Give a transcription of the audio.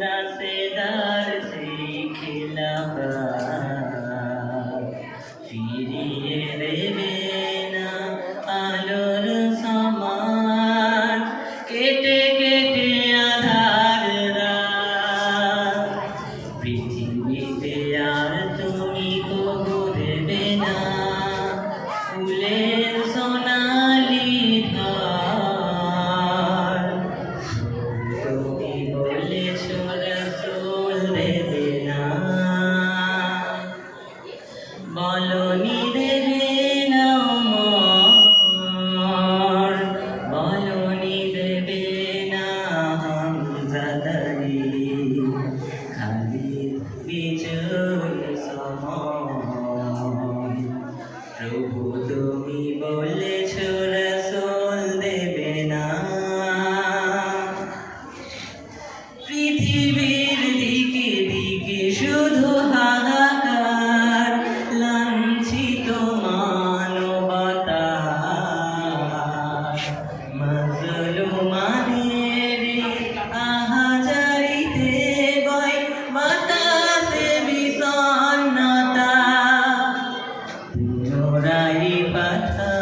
দাসেদার সে খিলাফা ফিরিয়ে দেবে না আলোর সমান। কেটে কেটে আধার পৃথিবীতে আর পাঠায়